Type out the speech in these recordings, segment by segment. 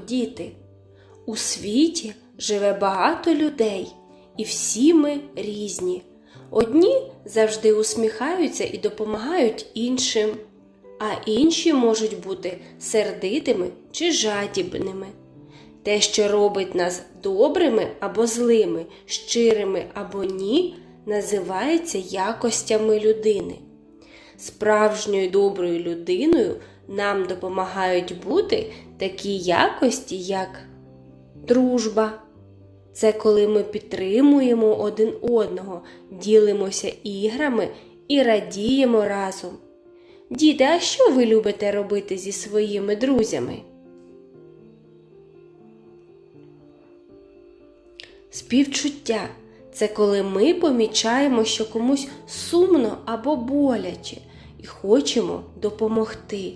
діти. У світі живе багато людей, і всі ми різні. Одні завжди усміхаються і допомагають іншим, а інші можуть бути сердитими чи жадібними. Те, що робить нас добрими або злими, щирими або ні, називається якостями людини. Справжньою доброю людиною нам допомагають бути такі якості, як дружба. Це коли ми підтримуємо один одного, ділимося іграми і радіємо разом. Діти, а що ви любите робити зі своїми друзями? Співчуття це коли ми помічаємо, що комусь сумно або боляче і хочемо допомогти.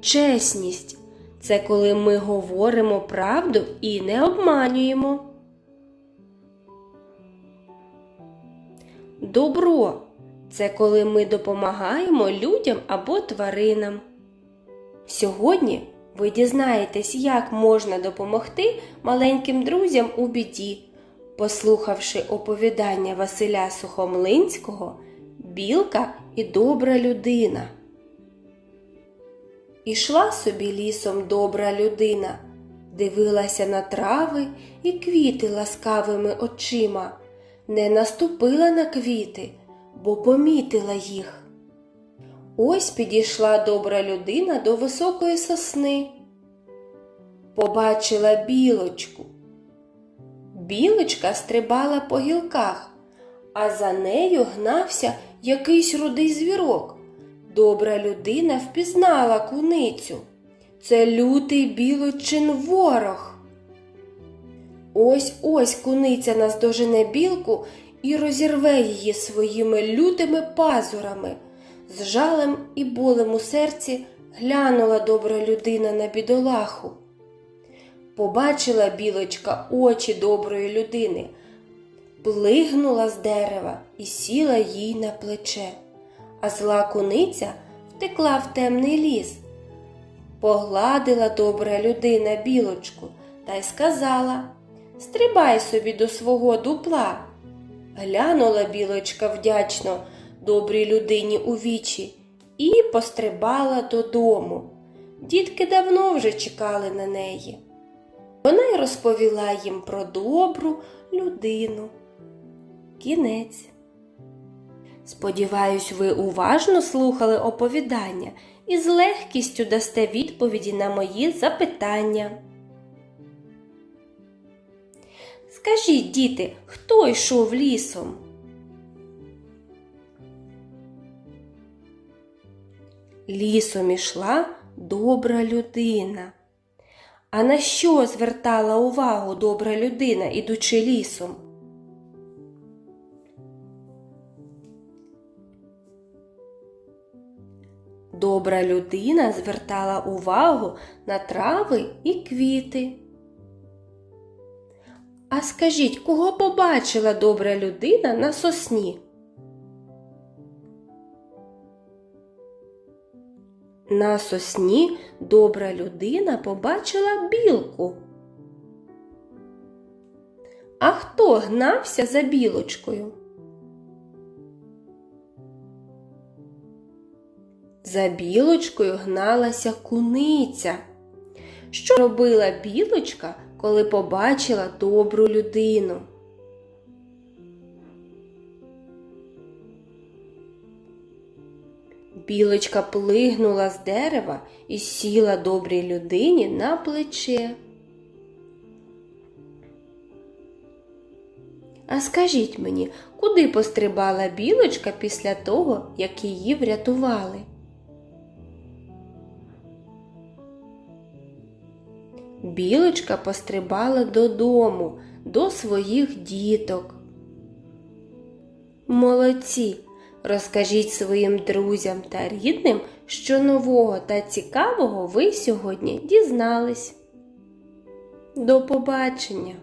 Чесність це коли ми говоримо правду і не обманюємо. Добро це коли ми допомагаємо людям або тваринам. Сьогодні ви дізнаєтесь, як можна допомогти маленьким друзям у біді, послухавши оповідання Василя Сухомлинського Білка і добра людина. Ішла собі лісом добра людина, дивилася на трави і квіти ласкавими очима, не наступила на квіти, бо помітила їх. Ось підійшла добра людина до високої сосни. Побачила білочку. Білочка стрибала по гілках, а за нею гнався якийсь рудий звірок. Добра людина впізнала куницю. Це лютий білочин ворог. Ось ось куниця наздожене білку і розірве її своїми лютими пазурами. З жалем і болем у серці глянула добра людина на бідолаху. Побачила білочка очі доброї людини, плигнула з дерева і сіла їй на плече, а зла куниця втекла в темний ліс. Погладила добра людина білочку та й сказала Стрибай собі до свого дупла. Глянула білочка вдячно добрій людині у вічі і пострибала додому. Дітки давно вже чекали на неї. Вона й розповіла їм про добру людину. Кінець. Сподіваюсь, ви уважно слухали оповідання і з легкістю дасте відповіді на мої запитання. Скажіть, діти, хто йшов лісом? Лісом ішла добра людина. А на що звертала увагу добра людина, ідучи лісом? Добра людина звертала увагу на трави і квіти. А скажіть, кого побачила добра людина на сосні? На сосні добра людина побачила білку. А хто гнався за білочкою? За білочкою гналася куниця. Що робила білочка, коли побачила добру людину? Білочка плигнула з дерева і сіла добрій людині на плече. А скажіть мені, куди пострибала білочка після того, як її врятували? Білочка пострибала додому, до своїх діток. Молодці! Розкажіть своїм друзям та рідним, що нового та цікавого ви сьогодні дізнались. До побачення!